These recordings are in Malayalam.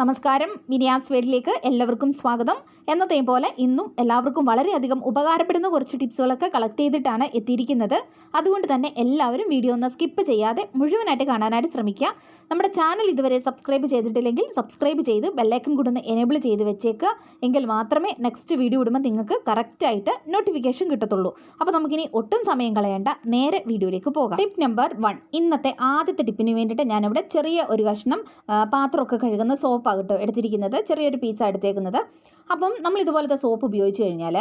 നമസ്കാരം. മിനിയാസ് വീട്ടിലേക്ക് എല്ലാവർക്കും സ്വാഗതം. എന്നത്തെയും പോലെ ഇന്നും എല്ലാവർക്കും വളരെയധികം ഉപകാരപ്പെടുന്ന കുറച്ച് ടിപ്സുകളൊക്കെ കളക്ട് ചെയ്തിട്ടാണ് എത്തിയിരിക്കുന്നത്. അതുകൊണ്ട് തന്നെ എല്ലാവരും വീഡിയോ ഒന്ന് സ്കിപ്പ് ചെയ്യാതെ മുഴുവനായിട്ട് കാണാനായിട്ട് ശ്രമിക്കുക. നമ്മുടെ ചാനൽ ഇതുവരെ സബ്സ്ക്രൈബ് ചെയ്തിട്ടില്ലെങ്കിൽ സബ്സ്ക്രൈബ് ചെയ്ത് ബെല്ലൈക്കൺ കൂടെ ഒന്ന് എനേബിൾ ചെയ്ത് വെച്ചേക്കുക. എങ്കിൽ മാത്രമേ നെക്സ്റ്റ് വീഡിയോ ഇടുമ്പോൾ നിങ്ങൾക്ക് കറക്റ്റായിട്ട് നോട്ടിഫിക്കേഷൻ കിട്ടത്തുള്ളൂ. അപ്പോൾ നമുക്കിനി ഒട്ടും സമയം കളയേണ്ട. നേരെ വീഡിയോയിലേക്ക് പോകാം. ടിപ്പ് നമ്പർ വൺ ഇന്നത്തെ ആദ്യത്തെ ടിപ്പിന് വേണ്ടിയിട്ട് ഞാനിവിടെ ചെറിയ ഒരു കഷ്ണം പാത്രമൊക്കെ കഴുകുന്ന സോപ്പാണ് കേട്ടോ എടുത്തിരിക്കുന്നത്. ചെറിയൊരു പീസാണ് എടുത്തേക്കുന്നത്. അപ്പം നമ്മൾ ഇതുപോലത്തെ സോപ്പ് ഉപയോഗിച്ച് കഴിഞ്ഞാൽ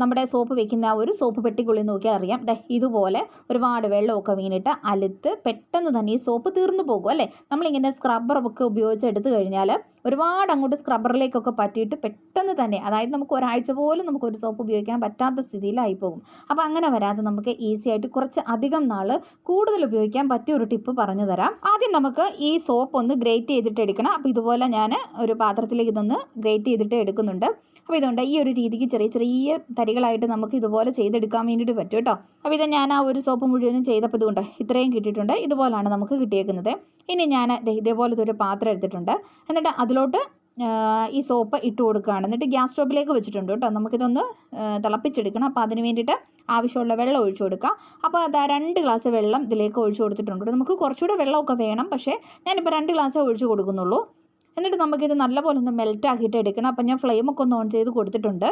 നമ്മുടെ സോപ്പ് വെക്കുന്ന ഒരു സോപ്പ് പെട്ടിക്കുള്ളിൽ നോക്കിയാൽ അറിയാം. ദേ ഇതുപോലെ ഒരുപാട് വെള്ളമൊക്കെ വീണിട്ട് അലുത്ത് പെട്ടെന്ന് തന്നെ ഈ സോപ്പ് തീർന്നു പോകും അല്ലേ? നമ്മളിങ്ങനെ സ്ക്രബ്ബറൊക്കെ ഉപയോഗിച്ച് എടുത്തു കഴിഞ്ഞാൽ ഒരുപാട് അങ്ങോട്ട് സ്ക്രബ്ബറിലേക്കൊക്കെ പറ്റിയിട്ട് പെട്ടെന്ന് തന്നെ അതായത് നമുക്ക് ഒരാഴ്ച പോലും നമുക്ക് ഒരു സോപ്പ് ഉപയോഗിക്കാൻ പറ്റാത്ത സ്ഥിതിയിലായി പോകും. അപ്പോൾ അങ്ങനെ വരാതെ നമുക്ക് ഈസി ആയിട്ട് കുറച്ച് അധികം നാൾ കൂടുതൽ ഉപയോഗിക്കാൻ പറ്റിയ ഒരു ടിപ്പ് പറഞ്ഞു തരാം. ആദ്യം നമുക്ക് ഈ സോപ്പ് ഒന്ന് ഗ്രേറ്റ് ചെയ്തിട്ട് എടുക്കണം. അപ്പോൾ ഇതുപോലെ ഞാൻ ഒരു പാത്രത്തിലേക്ക് ഇതൊന്ന് ഗ്രേറ്റ് ചെയ്തിട്ട് എടുക്കുന്നുണ്ട്. അപ്പോൾ ഇതുകൊണ്ട് ഈ ഒരു രീതിക്ക് ചെറിയ ചെറിയ തരികളായിട്ട് നമുക്ക് ഇതുപോലെ ചെയ്തെടുക്കാൻ വേണ്ടിയിട്ട് പറ്റും കേട്ടോ. അപ്പോൾ ഇത് ഞാൻ ആ ഒരു സോപ്പ് മുഴുവനും ചെയ്തപ്പോൾ ഇതുകൊണ്ട് ഇത്രയും കിട്ടിയിട്ടുണ്ട്. ഇതുപോലാണ് നമുക്ക് കിട്ടിയേക്കുന്നത്. ഇനി ഞാൻ ഇതേപോലത്തെ ഒരു പാത്രം എടുത്തിട്ടുണ്ട്. എന്നിട്ട് അതിലോട്ട് ഈ സോപ്പ് ഇട്ട് കൊടുക്കുകയാണ്. എന്നിട്ട് ഗ്യാസ് സ്റ്റോപ്പിലേക്ക് വെച്ചിട്ടുണ്ട് കേട്ടോ. നമുക്കിതൊന്ന് തിളപ്പിച്ചെടുക്കണം. അപ്പോൾ അതിന് വേണ്ടിയിട്ട് ആവശ്യമുള്ള വെള്ളം ഒഴിച്ചു കൊടുക്കുക അപ്പോൾ അതാ രണ്ട് ഗ്ലാസ് വെള്ളം ഇതിലേക്ക് ഒഴിച്ചു കൊടുത്തിട്ടുണ്ട്. നമുക്ക് കുറച്ചുകൂടെ വെള്ളമൊക്കെ വേണം. പക്ഷേ ഞാനിപ്പോൾ രണ്ട് ഗ്ലാസ് ഒഴിച്ചു കൊടുക്കുന്നുള്ളൂ. എന്നിട്ട് നമുക്കിത് നല്ലപോലെ ഒന്ന് മെൽറ്റ് ആക്കിയിട്ട് എടുക്കണം. അപ്പം ഞാൻ ഫ്ലെയിമൊക്കെ ഒന്ന് ഓൺ ചെയ്ത് കൊടുത്തിട്ടുണ്ട്.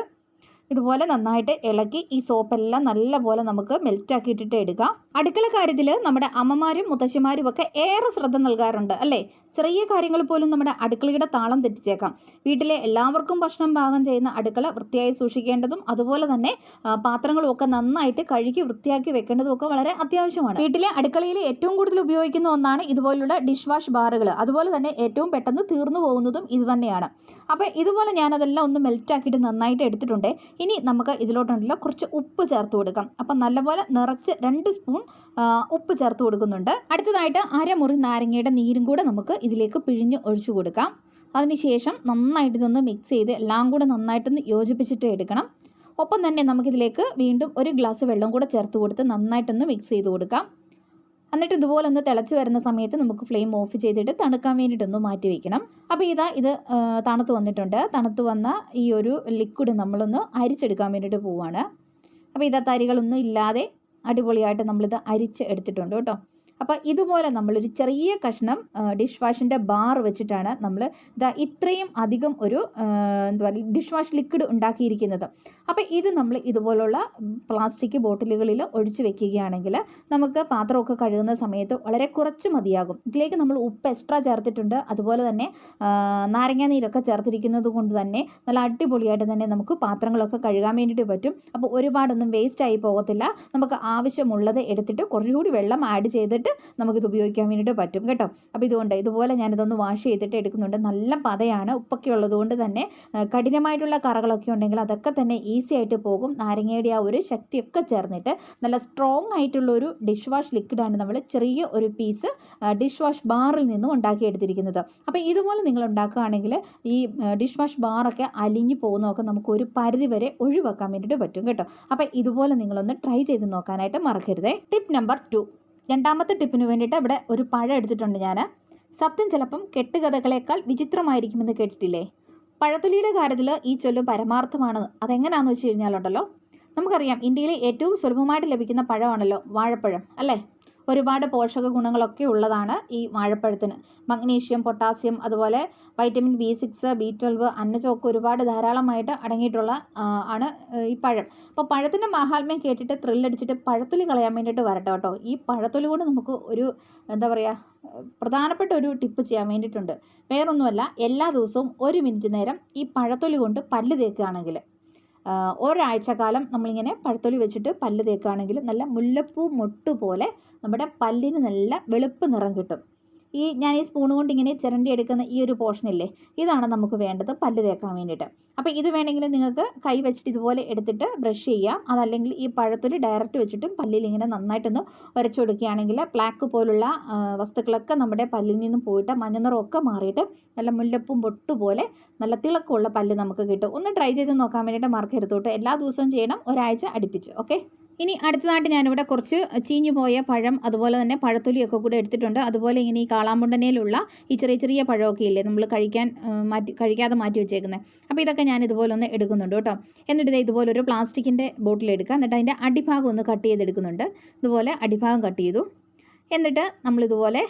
ഇതുപോലെ നന്നായിട്ട് ഇളക്കി ഈ സോപ്പെല്ലാം നല്ലപോലെ നമുക്ക് മെൽറ്റ് ഇട്ടിട്ട് എടുക്കാം അടുക്കള കാര്യത്തിൽ നമ്മുടെ അമ്മമാരും മുത്തശ്ശിമാരും ഒക്കെ ഏറെ ശ്രദ്ധ നൽകാറുണ്ട് അല്ലേ? ചെറിയ കാര്യങ്ങൾ പോലും നമ്മുടെ അടുക്കളയുടെ താളം തെറ്റിച്ചേക്കാം. വീട്ടിലെ എല്ലാവർക്കും ഭക്ഷണം പാകം ചെയ്യുന്ന അടുക്കള വൃത്തിയായി സൂക്ഷിക്കേണ്ടതും അതുപോലെ തന്നെ പാത്രങ്ങളും ഒക്കെ നന്നായിട്ട് കഴുകി വൃത്തിയാക്കി വെക്കേണ്ടതും ഒക്കെ വളരെ അത്യാവശ്യമാണ്. വീട്ടിലെ അടുക്കളയിൽ ഏറ്റവും കൂടുതൽ ഉപയോഗിക്കുന്ന ഒന്നാണ് ഇതുപോലുള്ള ഡിഷ് വാഷ് ബാറുകൾ അതുപോലെ തന്നെ ഏറ്റവും പെട്ടെന്ന് തീർന്നു പോകുന്നതും ഇത് തന്നെയാണ്. അപ്പോൾ ഇതുപോലെ ഞാനതെല്ലാം ഒന്ന് മെൽറ്റ് ആക്കിയിട്ട് നന്നായിട്ട് എടുത്തിട്ടുണ്ട്. ഇനി നമുക്ക് ഇതിലോട്ടുണ്ടല്ലോ കുറച്ച് ഉപ്പ് ചേർത്ത് കൊടുക്കാം. അപ്പം നല്ലപോലെ നിറച്ച് രണ്ട് സ്പൂൺ ഉപ്പ് ചേർത്ത് കൊടുക്കുന്നുണ്ട്. അടുത്തതായിട്ട് അരമുറി നാരങ്ങയുടെ നീരും കൂടെ നമുക്ക് ഇതിലേക്ക് പിഴിഞ്ഞ് ഒഴിച്ചു കൊടുക്കാം. അതിനുശേഷം നന്നായിട്ട് ഇതൊന്ന് മിക്സ് ചെയ്ത് എല്ലാം കൂടെ നന്നായിട്ടൊന്ന് യോജിപ്പിച്ചിട്ട് എടുക്കണം. ഒപ്പം തന്നെ നമുക്കിതിലേക്ക് വീണ്ടും ഒരു ഗ്ലാസ് വെള്ളം കൂടെ ചേർത്ത് കൊടുത്ത് നന്നായിട്ടൊന്ന് മിക്സ് ചെയ്ത് കൊടുക്കാം. എന്നിട്ട് ഇതുപോലെ ഒന്ന് തിളച്ച് വരുന്ന സമയത്ത് നമുക്ക് ഫ്ലെയിം ഓഫ് ചെയ്തിട്ട് തണുക്കാൻ വേണ്ടിയിട്ടൊന്ന് മാറ്റി വയ്ക്കണം അപ്പോൾ ഇതാ ഇത് തണുത്ത് വന്നിട്ടുണ്ട്. തണുത്ത് വന്ന ഈ ഒരു ലിക്വിഡ് നമ്മളൊന്ന് അരിച്ചെടുക്കാൻ വേണ്ടിയിട്ട് പോവുകയാണ് അപ്പോൾ ഇതാ തരികളൊന്നും ഇല്ലാതെ അടിപൊളിയായിട്ട് നമ്മളിത് അരിച്ച് എടുത്തിട്ടുണ്ട് കേട്ടോ. അപ്പോൾ ഇതുപോലെ നമ്മളൊരു ചെറിയ കഷ്ണം ഡിഷ് വാഷിന്റെ ബാർ വെച്ചിട്ടാണ് നമ്മൾ ഇതാ ഇത്രയും അധികം ഒരു എന്താ പറയുക ഡിഷ് വാഷ് ലിക്വിഡ് ഉണ്ടാക്കിയിരിക്കുന്നത്. അപ്പോൾ ഇത് നമ്മൾ ഇതുപോലുള്ള പ്ലാസ്റ്റിക് ബോട്ടിലുകളിൽ ഒഴിച്ചു വെക്കുകയാണെങ്കിൽ നമുക്ക് പാത്രമൊക്കെ കഴുകുന്ന സമയത്ത് വളരെ കുറച്ച് മതിയാകും. ഇതിലേക്ക് നമ്മൾ ഉപ്പ് എക്സ്ട്രാ ചേർത്തിട്ടുണ്ട്. അതുപോലെ തന്നെ നാരങ്ങാനീരൊക്കെ നാരങ്ങാ നീരൊക്കെ ചേർത്തിരിക്കുന്നത് കൊണ്ട് തന്നെ നല്ല അടിപൊളിയായിട്ട് തന്നെ നമുക്ക് പാത്രങ്ങളൊക്കെ കഴുകാൻ വേണ്ടിയിട്ട് പറ്റും. അപ്പോൾ ഒരുപാടൊന്നും വേസ്റ്റ് ആയി പോകത്തില്ല. നമുക്ക് ആവശ്യമുള്ളത് എടുത്തിട്ട് കുറച്ചുകൂടി വെള്ളം ആഡ് ചെയ്തിട്ട് നമുക്കിത് ഉപയോഗിക്കാൻ വേണ്ടിയിട്ട് പറ്റും കേട്ടോ. അപ്പോൾ ഇതുകൊണ്ട് ഇതുപോലെ ഞാനിതൊന്ന് വാഷ് ചെയ്തിട്ട് എടുക്കുന്നുണ്ട്. നല്ല പതയാണ് ഉപ്പൊക്കെ ഉള്ളതുകൊണ്ട് തന്നെ കഠിനമായിട്ടുള്ള കറകളൊക്കെ ഉണ്ടെങ്കിൽ അതൊക്കെ തന്നെ ഈസി ആയിട്ട് പോകും. നാരങ്ങയുടെ ആ ഒരു ശക്തിയൊക്കെ ചേർന്നിട്ട് നല്ല സ്ട്രോങ് ആയിട്ടുള്ള ഒരു ഡിഷ് വാഷ് ലിക്വിഡാണ് നമ്മൾ ചെറിയ ഒരു പീസ് ഡിഷ് വാഷ് ബാറിൽ നിന്നും ഉണ്ടാക്കിയെടുത്തിരിക്കുന്നത്. അപ്പോൾ ഇതുപോലെ നിങ്ങൾ ഉണ്ടാക്കുകയാണെങ്കിൽ ഈ ഡിഷ് വാഷ് ബാറൊക്കെ അലിഞ്ഞു പോകുന്നതൊക്കെ നമുക്ക് ഒരു പരിധി വരെ ഒഴിവാക്കാൻ വേണ്ടിയിട്ട് പറ്റും കേട്ടോ. അപ്പോൾ ഇതുപോലെ നിങ്ങളൊന്ന് ട്രൈ ചെയ്ത് നോക്കാനായിട്ട് മറക്കരുതേ. ടിപ്പ് നമ്പർ ടു രണ്ടാമത്തെ ടിപ്പിന് വേണ്ടിയിട്ട് ഇവിടെ ഒരു പഴം എടുത്തിട്ടുണ്ട് ഞാൻ സത്യം ചിലപ്പം കെട്ടുകഥകളേക്കാൾ വിചിത്രമായിരിക്കുമെന്ന് കേട്ടിട്ടില്ലേ? പഴത്തൊലിയുടെ കാര്യത്തിൽ ഈ ചൊല്ല് പരമാർത്ഥമാണ്. അതെങ്ങനെയാണെന്ന് വെച്ച് കഴിഞ്ഞാലുണ്ടല്ലോ. നമുക്കറിയാം ഇന്ത്യയിലെ ഏറ്റവും സുലഭമായിട്ട് ലഭിക്കുന്ന പഴമാണല്ലോ വാഴപ്പഴം അല്ലേ? ഒരുപാട് പോഷക ഗുണങ്ങളൊക്കെ ഉള്ളതാണ് ഈ വാഴപ്പഴത്തിന്. മഗ്നീഷ്യം പൊട്ടാസ്യം അതുപോലെ vitamin B six B twelve അന്നജമൊക്കെ ഒരുപാട് ധാരാളമായിട്ട് അടങ്ങിയിട്ടുള്ള ആണ് ഈ പഴം. അപ്പോൾ പഴത്തിന്റെ മഹാത്മ്യം കേട്ടിട്ട് ത്രില്ലടിച്ചിട്ട് പഴത്തൊലി കളയാൻ വേണ്ടിയിട്ട് വരട്ടെ കേട്ടോ. ഈ പഴത്തൊലി കൊണ്ട് നമുക്ക് ഒരു എന്താ പറയുക പ്രധാനപ്പെട്ട ഒരു ടിപ്പ് ചെയ്യാൻ വേണ്ടിയിട്ടുണ്ട്. വേറൊന്നുമല്ല എല്ലാ ദിവസവും ഒരു മിനിറ്റ് നേരം ഈ പഴത്തൊലി കൊണ്ട് പല്ല് തേക്കുകയാണെങ്കിൽ ആഹ് ഒരാഴ്ചക്കാലം നമ്മളിങ്ങനെ പഴത്തൊലി വെച്ചിട്ട് പല്ല് തേക്കുകയാണെങ്കിൽ നല്ല മുല്ലപ്പൂ മൊട്ട് പോലെ നമ്മുടെ പല്ലിന് നല്ല വെളുപ്പ് നിറം കിട്ടും. ഈ ഞാൻ ഈ സ്പൂൺ കൊണ്ട് ഇങ്ങനെ ചിരണ്ടി എടുക്കുന്ന ഈ ഒരു പോർഷൻ ഇല്ലേ ഇതാണ് നമുക്ക് വേണ്ടത് പല്ല് തേക്കാൻ വേണ്ടിയിട്ട്. അപ്പോൾ ഇത് വേണമെങ്കിൽ നിങ്ങൾക്ക് കൈ വെച്ചിട്ട് ഇതുപോലെ എടുത്തിട്ട് ബ്രഷ് ചെയ്യാം. അതല്ലെങ്കിൽ ഈ പഴത്തൊലി ഡയറക്റ്റ് വെച്ചിട്ടും പല്ലിൽ ഇങ്ങനെ നന്നായിട്ടൊന്ന് ഉരച്ചു കൊടുക്കുകയാണെങ്കിൽ പ്ലാക്ക് പോലുള്ള വസ്തുക്കളൊക്കെ നമ്മുടെ പല്ലിൽ നിന്നും പോയിട്ട് മഞ്ഞ നിറമൊക്കെ മാറിയിട്ട് നല്ല മുല്ലപ്പും പൊട്ടുപോലെ നല്ല തിളക്കമുള്ള പല്ല് നമുക്ക് കിട്ടും. ഒന്ന് ട്രൈ ചെയ്ത് നോക്കാൻ വേണ്ടിയിട്ട് മറക്കരുത് കേട്ടോ എല്ലാ ദിവസവും ചെയ്യണം. ഒരാഴ്ച അടുപ്പിച്ച്. ഓക്കെ ഇനി അടുത്തതായിട്ട് ഞാനിവിടെ കുറച്ച് ചീഞ്ഞു പോയ പഴം അതുപോലെ തന്നെ പഴത്തൊലിയൊക്കെ കൂടെ എടുത്തിട്ടുണ്ട്. അതുപോലെ ഇങ്ങനെ ഈ കാളാമ്പുണ്ടനയിലുള്ള ഈ ചെറിയ ചെറിയ പഴമൊക്കെ ഇല്ലേ നമ്മൾ കഴിക്കാൻ മാറ്റി കഴിക്കാതെ മാറ്റി വെച്ചേക്കുന്നത് അപ്പോൾ ഇതൊക്കെ ഞാൻ ഇതുപോലെ ഒന്ന് എടുക്കുന്നുണ്ട് കേട്ടോ. എന്നിട്ട് ഇത് ഇതുപോലെ ഒരു പ്ലാസ്റ്റിക്കിന്റെ ബോട്ടിൽ എടുക്കുക എന്നിട്ട് അതിന്റെ അടിഭാഗം ഒന്ന് കട്ട് ചെയ്തെടുക്കുന്നുണ്ട്. ഇതുപോലെ അടിഭാഗം കട്ട് ചെയ്തു. എന്നിട്ട് നമ്മളിതുപോലെ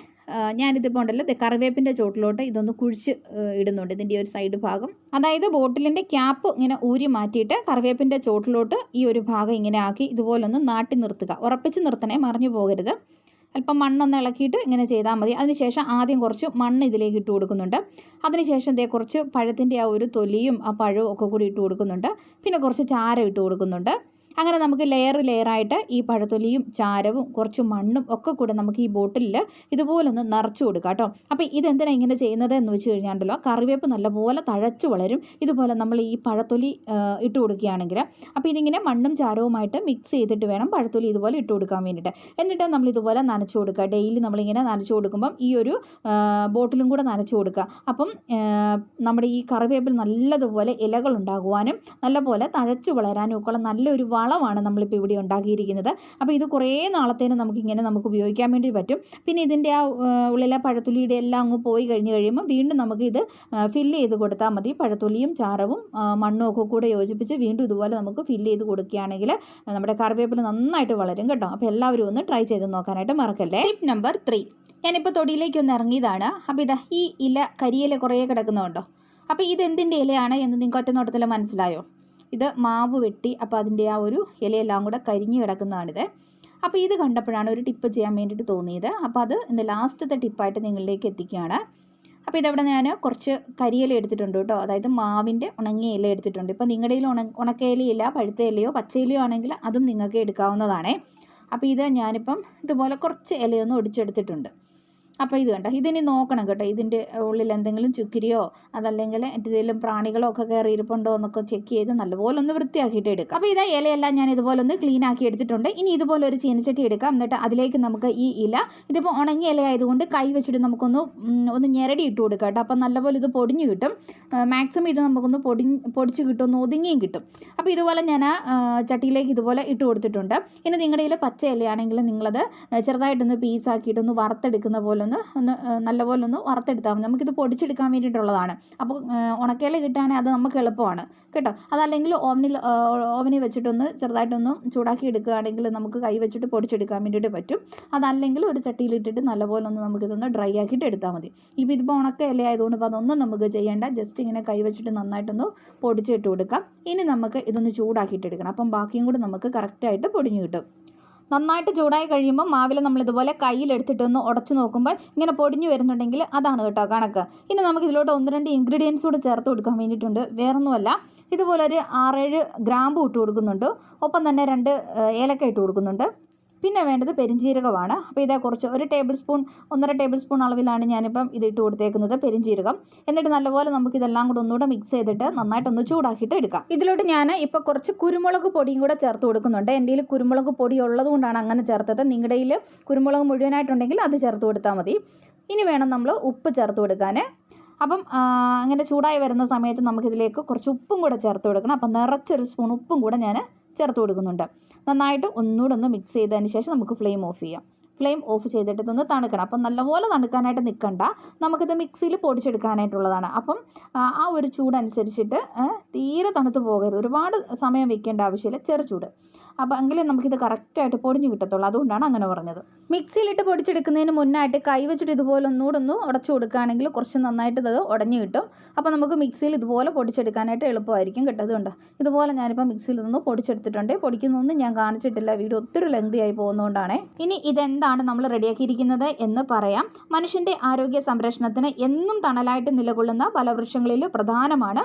ഞാനിതിപ്പോൾ ഉണ്ടല്ലോ കറിവേപ്പിന്റെ ചോട്ടിലോട്ട് ഇതൊന്ന് കുഴിച്ച് ഇടുന്നുണ്ട്. ഇതിന്റെ ഒരു സൈഡ് ഭാഗം. അതായത് ബോട്ടിലിന്റെ ക്യാപ്പ് ഇങ്ങനെ ഊരി മാറ്റിയിട്ട് കറിവേപ്പിന്റെ ചോട്ടിലോട്ട് ഈ ഒരു ഭാഗം ഇങ്ങനെ ആക്കി ഇതുപോലൊന്ന് നാട്ടി നിർത്തുക. ഉറപ്പിച്ച് നിർത്തണേ മറിഞ്ഞു പോകരുത്. അല്പം മണ്ണൊന്ന് ഇളക്കിയിട്ട് ഇങ്ങനെ ചെയ്താൽ മതി. അതിനുശേഷം ആദ്യം കുറച്ച് മണ്ണ് ഇതിലേക്ക് ഇട്ട് കൊടുക്കുന്നുണ്ട്. അതിനുശേഷം ഇതേ കുറച്ച് പഴത്തിന്റെ ആ ഒരു തൊലിയും ആ പഴവും ഒക്കെ കൂടി ഇട്ട് കൊടുക്കുന്നുണ്ട്. പിന്നെ കുറച്ച് ചാരം ഇട്ട് കൊടുക്കുന്നുണ്ട്. അങ്ങനെ നമുക്ക് ലെയർ ലെയറായിട്ട് ഈ പഴത്തൊലിയും ചാരവും കുറച്ച് മണ്ണും ഒക്കെ കൂടെ നമുക്ക് ഈ ബോട്ടിലിൽ ഇതുപോലൊന്ന് നിറച്ചു കൊടുക്കാം കേട്ടോ. അപ്പോൾ ഇതെന്തിനാണ് ഇങ്ങനെ ചെയ്യുന്നത് എന്ന് വെച്ച് കഴിഞ്ഞാണ്ടല്ലോ കറിവേപ്പ് നല്ലപോലെ തഴച്ചു വളരും. ഇതുപോലെ നമ്മൾ ഈ പഴത്തൊലി ഇട്ട് കൊടുക്കുകയാണെങ്കിൽ അപ്പോൾ ഇതിങ്ങനെ മണ്ണും ചാരവുമായിട്ട് മിക്സ് ചെയ്തിട്ട് വേണം പഴത്തൊലി ഇതുപോലെ ഇട്ട് കൊടുക്കാൻ വേണ്ടിയിട്ട്. എന്നിട്ട് നമ്മൾ ഇതുപോലെ നനച്ചു കൊടുക്കുക. ഡെയിലി നമ്മളിങ്ങനെ നനച്ചു കൊടുക്കുമ്പം ഈ ഒരു ബോട്ടിലും കൂടെ നനച്ചു കൊടുക്കുക. അപ്പം നമ്മുടെ ഈ കറിവേപ്പിൽ നല്ലതുപോലെ ഇലകൾ ഉണ്ടാകുവാനും നല്ലപോലെ തഴച്ചു വളരാനും ഒക്കെ ഉള്ള നല്ലൊരു വളമാണ് നമ്മളിപ്പോൾ ഇവിടെ ഉണ്ടാക്കിയിരിക്കുന്നത്. അപ്പോൾ ഇത് കുറേ നാളത്തേന് നമുക്കിങ്ങനെ നമുക്ക് ഉപയോഗിക്കാൻ വേണ്ടി പറ്റും. പിന്നെ ഇതിന്റെ ആ ഉള്ളിലെ പഴത്തൊലിയുടെ എല്ലാം അങ്ങ് പോയി കഴിഞ്ഞ് കഴിയുമ്പോൾ വീണ്ടും നമുക്ക് ഇത് ഫില്ല് ചെയ്ത് കൊടുത്താൽ മതി. പഴത്തൊലിയും ചാരവും മണ്ണും ഒക്കെ കൂടെ യോജിപ്പിച്ച് വീണ്ടും ഇതുപോലെ നമുക്ക് ഫില്ല് ചെയ്ത് കൊടുക്കുകയാണെങ്കിൽ നമ്മുടെ കറിവേപ്പില നന്നായിട്ട് വളരും കേട്ടോ. അപ്പോൾ എല്ലാവരും ഒന്ന് ട്രൈ ചെയ്ത് നോക്കാനായിട്ട് മറക്കല്ലേ? ടിപ്പ് നമ്പർ ത്രീ ഞാനിപ്പോൾ തൊടിയിലേക്ക് ഒന്ന് ഇറങ്ങിയതാണ്. അപ്പോൾ ഇതാ ഈ ഇല കരിയില കുറേ കിടക്കുന്നുണ്ടോ? അപ്പോൾ ഇത് എന്തിന്റെ ഇലയാണ് എന്ന് നിങ്ങൾക്ക് ഒറ്റ നോട്ടത്തിൽ മനസ്സിലായോ? ഇത് മാവ് വെട്ടി അപ്പോൾ അതിന്റെ ആ ഒരു ഇലയെല്ലാം കൂടെ കരിഞ്ഞു കിടക്കുന്നതാണിത്. അപ്പോൾ ഇത് കണ്ടപ്പോഴാണ് ഒരു ടിപ്പ് ചെയ്യാൻ വേണ്ടിയിട്ട് തോന്നിയത്. അപ്പോൾ അത് ഇന്ന് ലാസ്റ്റത്തെ ടിപ്പായിട്ട് നിങ്ങളിലേക്ക് എത്തിക്കുകയാണ്. അപ്പോൾ ഇതവിടെ ഞാൻ കുറച്ച് കരിയില എടുത്തിട്ടുണ്ട് കേട്ടോ. അതായത് മാവിന്റെ ഉണങ്ങിയ ഇല എടുത്തിട്ടുണ്ട്. ഇപ്പോൾ നിങ്ങളുടെ കയ്യിൽ ഉണ ഉണക്ക ഇലയില്ല പഴുത്ത ഇലയോ പച്ച ഇലയോ ആണെങ്കിൽ അതും നിങ്ങൾക്ക് എടുക്കാവുന്നതാണേ. അപ്പോൾ ഇത് ഞാനിപ്പം ഇതുപോലെ കുറച്ച് ഇലയൊന്ന് ഒടിച്ചെടുത്തിട്ടുണ്ട്. അപ്പോൾ ഇത് കണ്ടോ? ഇതിനി നോക്കണം കേട്ടോ. ഇതിന്റെ ഉള്ളിൽ എന്തെങ്കിലും ചുക്കിരിയോ അതല്ലെങ്കിൽ എന്തെങ്കിലും പ്രാണികളോ ഒക്കെ കയറി ഇരിപ്പുണ്ടോ എന്നൊക്കെ ചെക്ക് ചെയ്ത് നല്ലപോലെ ഒന്ന് വൃത്തിയാക്കിയിട്ട് എടുക്കാം. അപ്പോൾ ഇതാ ഇലയെല്ലാം ഞാൻ ഇതുപോലെ ഒന്ന് ക്ലീൻ ആക്കി എടുത്തിട്ടുണ്ട്. ഇനി ഇതുപോലെ ഒരു ചീനച്ചട്ടി എടുക്കാം. എന്നിട്ട് അതിലേക്ക് നമുക്ക് ഈ ഇല ഇതിപ്പോൾ ഉണങ്ങിയ ഇല ആയതുകൊണ്ട് കൈ വെച്ചിട്ട് നമുക്കൊന്ന് ഒന്ന് ഞെരടി ഇട്ട് കൊടുക്കാം കേട്ടോ. അപ്പം നല്ലപോലെ ഇത് പൊടിഞ്ഞ് കിട്ടും. മാക്സിമം ഇത് നമുക്കൊന്ന് പൊടി പൊടിച്ച് കിട്ടും ഒന്ന് ഒതുങ്ങിയും കിട്ടും. അപ്പോൾ ഇതുപോലെ ഞാൻ ചട്ടിയിലേക്ക് ഇതുപോലെ ഇട്ട് കൊടുത്തിട്ടുണ്ട്. ഇനി നിങ്ങളുടെ കയ്യിൽ പച്ച ഇലയാണെങ്കിൽ നിങ്ങളത് ചെറുതായിട്ടൊന്ന് പീസാക്കിയിട്ടൊന്ന് വറുത്തെടുക്കുന്ന പോലെ ഒന്ന് ഒന്ന് നല്ലപോലെ ഒന്ന് വറുത്തെടുത്താൽ മതി. നമുക്കിത് പൊടിച്ചെടുക്കാൻ വേണ്ടിയിട്ടുള്ളതാണ്. അപ്പോൾ ഉണക്കയില കിട്ടുകയാണെങ്കിൽ അത് നമുക്ക് എളുപ്പമാണ്. കേട്ടോ? അതല്ലെങ്കിൽ ഓവനിൽ ഓവനിൽ വെച്ചിട്ടൊന്ന് ചെറുതായിട്ടൊന്ന് ചൂടാക്കി എടുക്കുകയാണെങ്കിൽ നമുക്ക് കൈ വെച്ചിട്ട് പൊടിച്ചെടുക്കാൻ വേണ്ടിയിട്ട് പറ്റും. അതല്ലെങ്കിൽ ഒരു ചട്ടിയിലിട്ടിട്ട് നല്ലപോലെ ഒന്ന് നമുക്കിതൊന്ന് ഡ്രൈ ആക്കിയിട്ട് എടുത്താൽ മതി. ഇപ്പോൾ ഇതിപ്പോൾ ഉണക്ക ഇല ആയതുകൊണ്ട് ഇപ്പോൾ അതൊന്നും നമുക്ക് ചെയ്യേണ്ട. ജസ്റ്റ് ഇങ്ങനെ കൈ വെച്ചിട്ട് നന്നായിട്ടൊന്ന് പൊടിച്ചിട്ട് കൊടുക്കാം. ഇനി നമുക്ക് ഇതൊന്ന് ചൂടാക്കിയിട്ട് എടുക്കണം. അപ്പം ബാക്കിയും കൂടി നമുക്ക് കറക്റ്റായിട്ട് പൊടിഞ്ഞു കിട്ടും. നന്നായിട്ട് ചൂടായി കഴിയുമ്പോൾ മാവിൽ നമ്മൾ ഇതുപോലെ കയ്യിലെടുത്തിട്ടൊന്ന് ഉടച്ചു നോക്കുമ്പോൾ ഇങ്ങനെ പൊടിഞ്ഞു വരുന്നുണ്ടെങ്കിൽ അതാണ് കേട്ടോ കണക്ക്. ഇനി നമുക്ക് ഇതിലോട്ട് ഒന്ന് രണ്ട് ഇൻഗ്രീഡിയൻസ് കൂടെ ചേർത്ത് കൊടുക്കാൻ വേണ്ടിയിട്ടുണ്ട്. വേറൊന്നുമല്ല ഇതുപോലെ ഒരു ആറേഴ് ഗ്രാമ്പു ഇട്ട് കൊടുക്കുന്നുണ്ട്. ഒപ്പം തന്നെ രണ്ട് ഏലക്ക ഇട്ട് കൊടുക്കുന്നുണ്ട്. പിന്നെ വേണ്ടത് പെരിഞ്ജീരകമാണ് അപ്പോൾ ഇതേ കുറച്ച് ഒരു ടേബിൾ സ്പൂൺ ഒന്നര ടേബിൾ സ്പൂൺ അളവിലാണ് ഞാനിപ്പം ഇത് ഇട്ട് കൊടുത്തേക്കുന്നത് പെരിഞ്ജീരകം എന്നിട്ട് നല്ലപോലെ നമുക്ക് ഇതെല്ലാം കൂടെ ഒന്നുകൂടെ മിക്സ് ചെയ്തിട്ട് നന്നായിട്ടൊന്ന് ചൂടാക്കിയിട്ട് എടുക്കാം. ഇതിലോട്ട് ഞാൻ ഇപ്പോൾ കുറച്ച് കുരുമുളക് പൊടിയും കൂടെ ചേർത്ത് കൊടുക്കുന്നുണ്ട്. എന്റെ കയ്യിൽ കുരുമുളക് പൊടി ഉള്ളതുകൊണ്ടാണ് അങ്ങനെ ചേർത്തത്. നിങ്ങളുടെ കയ്യിൽ കുരുമുളക് മുഴുവനായിട്ടുണ്ടെങ്കിൽ അത് ചേർത്ത് കൊടുത്താൽ മതി. ഇനി വേണം നമ്മൾ ഉപ്പ് ചേർത്ത് കൊടുക്കാൻ അപ്പം അങ്ങനെ ചൂടായി വരുന്ന സമയത്ത് നമുക്കിതിലേക്ക് കുറച്ച് ഉപ്പും കൂടെ ചേർത്ത് കൊടുക്കണം. അപ്പം നിറച്ചൊരു സ്പൂൺ ഉപ്പും കൂടെ ഞാൻ ചേർത്ത് കൊടുക്കുന്നുണ്ട്. നന്നായിട്ട് ഒന്നുകൂടെ ഒന്ന് മിക്സ് ചെയ്തതിന് ശേഷം നമുക്ക് ഫ്ലെയിം ഓഫ് ചെയ്യാം. ഫ്ലെയിം ഓഫ് ചെയ്തിട്ട് ഇതൊന്ന് തണുക്കണം. അപ്പം നല്ലപോലെ തണുക്കാനായിട്ട് നിൽക്കണ്ട നമുക്കിത് മിക്സിയിൽ പൊടിച്ചെടുക്കാനായിട്ടുള്ളതാണ്. അപ്പം ആ, ഒരു ചൂടനുസരിച്ചിട്ട് തീരെ തണുത്ത് പോകരുത്. ഒരുപാട് സമയം വെക്കേണ്ട ആവശ്യമില്ല. ചെറു ചൂട്. അപ്പോൾ എങ്കിലേ നമുക്കിത് കറക്റ്റായിട്ട് പൊടിഞ്ഞു കിട്ടത്തുള്ളൂ. അതുകൊണ്ടാണ് അങ്ങനെ പറഞ്ഞത്. മിക്സിയിലിട്ട് പൊടിച്ചെടുക്കുന്നതിന് മുന്നായിട്ട് കൈ വെച്ചിട്ട് ഇതുപോലെ ഒന്നുകൂടെ ഒന്ന് ഉടച്ചു കൊടുക്കുകയാണെങ്കിൽ കുറച്ച് നന്നായിട്ട് ഇത് ഉടഞ്ഞു കിട്ടും. അപ്പോൾ നമുക്ക് മിക്സിയിൽ ഇതുപോലെ പൊടിച്ചെടുക്കാനായിട്ട് എളുപ്പമായിരിക്കും കിട്ടതുകൊണ്ട് ഇതുപോലെ ഞാനിപ്പോൾ മിക്സിയിൽ നിന്ന് പൊടിച്ചെടുത്തിട്ടുണ്ട്. പൊടിക്കുന്നൊന്നും ഞാൻ കാണിച്ചിട്ടില്ല. വീഡിയോ ഒത്തിരി ലെങ്തി ആയി പോകുന്നതുകൊണ്ടാണ്. ഇനി ഇതെന്താണ് നമ്മൾ റെഡിയാക്കിയിരിക്കുന്നത് എന്ന് പറയാം. മനുഷ്യന്റെ ആരോഗ്യ സംരക്ഷണത്തിന് എന്നും തണലായിട്ട് നിലകൊള്ളുന്ന ഫലവൃക്ഷങ്ങളിൽ പ്രധാനമാണ്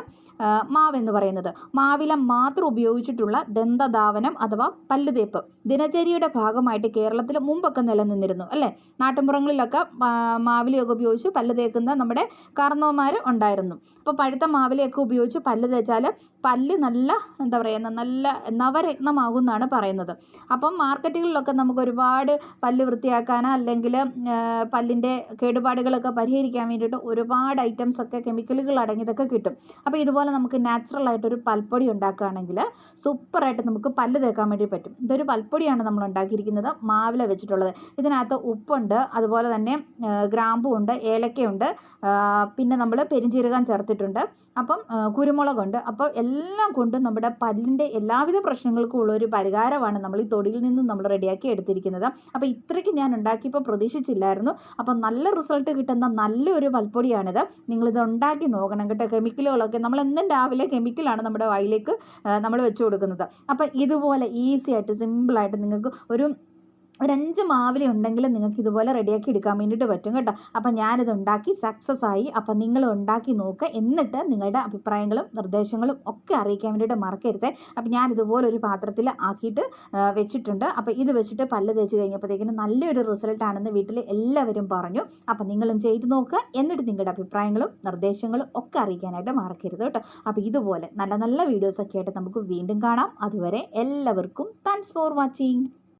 മാവ് എന്ന് പറയുന്നത്. മാവില മാത്രം ഉപയോഗിച്ചിട്ടുള്ള ദന്തധാവനം അഥവാ പല്ലുതേപ്പ് ദിനചര്യയുടെ ഭാഗമായിട്ട് കേരളത്തിൽ മുമ്പൊക്കെ നിലനിന്നിരുന്നു അല്ലേ? നാട്ടിൻപുറങ്ങളിലൊക്കെ മാവിലയൊക്കെ ഉപയോഗിച്ച് പല്ല് തേക്കുന്ന നമ്മുടെ കാർന്നവന്മാർ ഉണ്ടായിരുന്നു. അപ്പോൾ പഴുത്ത മാവിലയൊക്കെ ഉപയോഗിച്ച് പല്ല് തേച്ചാൽ പല്ല് നല്ല എന്താ പറയുക നല്ല നവരത്നമാകും എന്നാണ് പറയുന്നത്. അപ്പം മാർക്കറ്റുകളിലൊക്കെ നമുക്ക് ഒരുപാട് പല്ല് വൃത്തിയാക്കാൻ അല്ലെങ്കിൽ പല്ലിന്റെ കേടുപാടുകളൊക്കെ പരിഹരിക്കാൻ വേണ്ടിയിട്ട് ഒരുപാട് ഐറ്റംസ് ഒക്കെ കെമിക്കലുകൾ അടങ്ങിയതൊക്കെ കിട്ടും. അപ്പോൾ ഇതുപോലെ നമുക്ക് നാച്ചുറൽ ആയിട്ടൊരു പൽപ്പൊടി ഉണ്ടാക്കുകയാണെങ്കിൽ സൂപ്പറായിട്ട് നമുക്ക് പല്ല് തേക്കാൻ വേണ്ടി പറ്റും. ഇതൊരു പൽപ്പൊടിയാണ് നമ്മൾ ഉണ്ടാക്കിയിരിക്കുന്നത് മാവില വെച്ചിട്ടുള്ളത്. ഇതിനകത്ത് ഉപ്പുണ്ട് അതുപോലെ തന്നെ ഗ്രാമ്പുണ്ട് ഏലക്കയുണ്ട് പിന്നെ നമ്മൾ പെരിഞ്ചീരകം ചേർത്തിട്ടുണ്ട്. അപ്പം കുരുമുളകുണ്ട്. അപ്പോൾ എല്ലാം കൊണ്ടും നമ്മുടെ പല്ലിന്റെ എല്ലാവിധ പ്രശ്നങ്ങൾക്കും ഉള്ള ഒരു പരിഹാരമാണ് നമ്മൾ ഈ തൊടിയിൽ നിന്നും നമ്മൾ റെഡിയാക്കി എടുത്തിരിക്കുന്നത്. അപ്പോൾ ഇത്രയ്ക്ക് ഞാൻ ഉണ്ടാക്കിയപ്പോൾ പ്രതീക്ഷിച്ചില്ലായിരുന്നു. അപ്പം നല്ല റിസൾട്ട് കിട്ടുന്ന നല്ലൊരു പൽപ്പൊടിയാണിത് നിങ്ങളിത് ഉണ്ടാക്കി നോക്കണം കേട്ടോ. കെമിക്കലുകളൊക്കെ നമ്മൾ എന്നും രാവിലെ കെമിക്കലാണ് നമ്മുടെ വായിലേക്ക് നമ്മൾ വെച്ച് കൊടുക്കുന്നത്. അപ്പം ഇതുപോലെ ഈസി ആയിട്ട് സിമ്പിളായിട്ട് നിങ്ങൾക്ക് ഒരു ഒരു മാവിലി ഉണ്ടെങ്കിൽ നിങ്ങൾക്ക് ഇതുപോലെ റെഡിയാക്കി എടുക്കാൻ വേണ്ടിയിട്ട് പറ്റും കേട്ടോ. അപ്പം ഞാനിത് ഉണ്ടാക്കി സക്സസ് ആയി. അപ്പം നിങ്ങൾ ഉണ്ടാക്കി നോക്കുക എന്നിട്ട് നിങ്ങളുടെ അഭിപ്രായങ്ങളും നിർദ്ദേശങ്ങളും ഒക്കെ അറിയിക്കാൻ വേണ്ടിയിട്ട് മറക്കരുത്. അപ്പം ഞാൻ ഇതുപോലെ ഒരു പാത്രത്തിൽ ആക്കിയിട്ട് വെച്ചിട്ടുണ്ട്. അപ്പം ഇത് വെച്ചിട്ട് പല്ല് തേച്ച് കഴിഞ്ഞപ്പോഴത്തേക്കിനും നല്ലൊരു റിസൾട്ടാണെന്ന് വീട്ടിൽ എല്ലാവരും പറഞ്ഞു. അപ്പം നിങ്ങളും ചെയ്ത് നോക്കുക എന്നിട്ട് നിങ്ങളുടെ അഭിപ്രായങ്ങളും നിർദ്ദേശങ്ങളും ഒക്കെ അറിയിക്കാനായിട്ട് മറക്കരുത് കേട്ടോ. അപ്പോൾ ഇതുപോലെ നല്ല നല്ല വീഡിയോസൊക്കെ ആയിട്ട് നമുക്ക് വീണ്ടും കാണാം. അതുവരെ എല്ലാവർക്കും താങ്ക്സ് ഫോർ വാച്ചിങ്